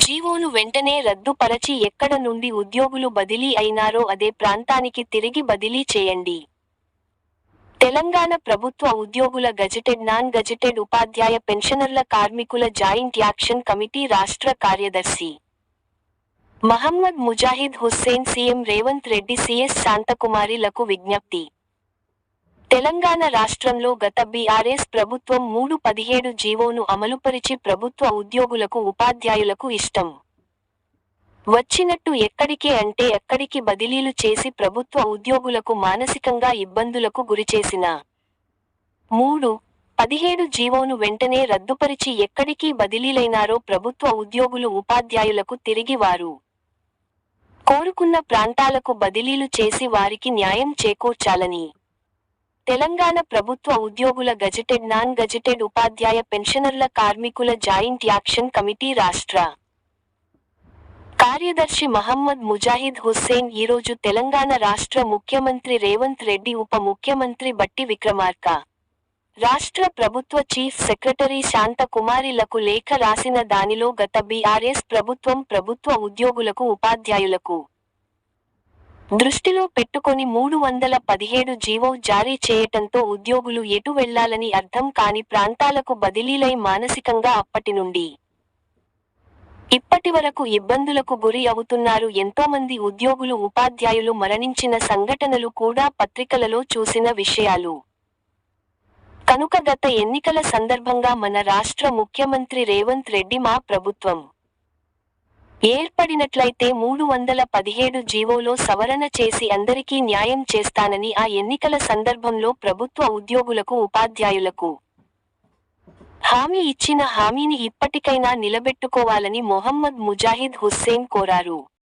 జీవోను వెంటనే రద్దుపరచి ఎక్కడ నుండి ఉద్యోగులు బదిలీ అయినారో అదే ప్రాంతానికి తిరిగి బదిలీ చేయండి. తెలంగాణ ప్రభుత్వ ఉద్యోగుల గజెటెడ్ నాన్ గజెటెడ్ ఉపాధ్యాయ పెన్షనర్ల కార్మికుల జాయింట్ యాక్షన్ కమిటీ రాష్ట్ర కార్యదర్శి. మహమ్మద్ ముజాహిద్ హుస్సేన్ సీఎం రేవంత్ రెడ్డి సిఎస్ శాంతకుమారిలకు విజ్ఞప్తి. తెలంగాణ రాష్ట్రంలో గత బీఆర్ఎస్ ప్రభుత్వం మూడు పదిహేడు జీవోను అమలుపరిచి ప్రభుత్వ ఉద్యోగులకు ఉపాధ్యాయులకు ఇష్టం. వచ్చినట్టు ఎక్కడికే అంటే ఎక్కడికి బదిలీలు చేసి ప్రభుత్వ ఉద్యోగులకు మానసికంగా ఇబ్బందులకు గురిచేసిన. మూడు పదిహేడు జీవోను వెంటనే రద్దుపరిచి ఎక్కడికి బదిలీలైనారో ప్రభుత్వ ఉద్యోగులు ఉపాధ్యాయులకు తిరిగి వారు. కోరుకున్న ప్రాంతాలకు బదిలీలు చేసి వారికి న్యాయం చేకూర్చాలని. తెలంగాణ ప్రభుత్వ ఉద్యోగుల గజెటెడ్ నాన్ గజెటెడ్ ఉపాధ్యాయ పెన్షనర్ల కార్మికుల జాయింట్ యాక్షన్ కమిటీ రాష్ట్ర. కార్యదర్శి మహమ్మద్ ముజాహిద్ హుస్సేన్ ఈరోజు తెలంగాణ రాష్ట్ర ముఖ్యమంత్రి రేవంత్ రెడ్డి ఉప ముఖ్యమంత్రి బట్టి విక్రమార్క. రాష్ట్ర ప్రభుత్వ చీఫ్ సెక్రటరీ శాంత కుమారిలకు లేఖ రాసిన దానిలో గత బీఆర్ఎస్ ప్రభుత్వం ప్రభుత్వ ఉద్యోగులకు ఉపాధ్యాయులకు దృష్టిలో పెట్టుకొని మూడు వందల పదిహేడు జీవో జారీ చేయటంతో ఉద్యోగులు ఎటు వెళ్ళాలని అర్థం కాని ప్రాంతాలకు బదిలీలై మానసికంగా అప్పటి నుండి. ఇప్పటి వరకు ఇబ్బందులకు గురి అవుతున్నారు ఎంతోమంది ఉద్యోగులు ఉపాధ్యాయులు మరణించిన సంఘటనలు కూడా పత్రికలలో చూసిన విషయాలు. కనుక గత ఎన్నికల సందర్భంగా మన రాష్ట్ర ముఖ్యమంత్రి రేవంత్ రెడ్డి మా ప్రభుత్వం. ఏర్పడినట్లయితే మూడు వందల పదిహేడు జీవోలో సవరణ చేసి అందరికీ న్యాయం చేస్తానని ఆ ఎన్నికల సందర్భంలో ప్రభుత్వ ఉద్యోగులకు ఉపాధ్యాయులకు హామీ ఇచ్చిన హామీని ఇప్పటికైనా నిలబెట్టుకోవాలని మొహమ్మద్ ముజాహిద్ హుస్సేన్ కోరారు.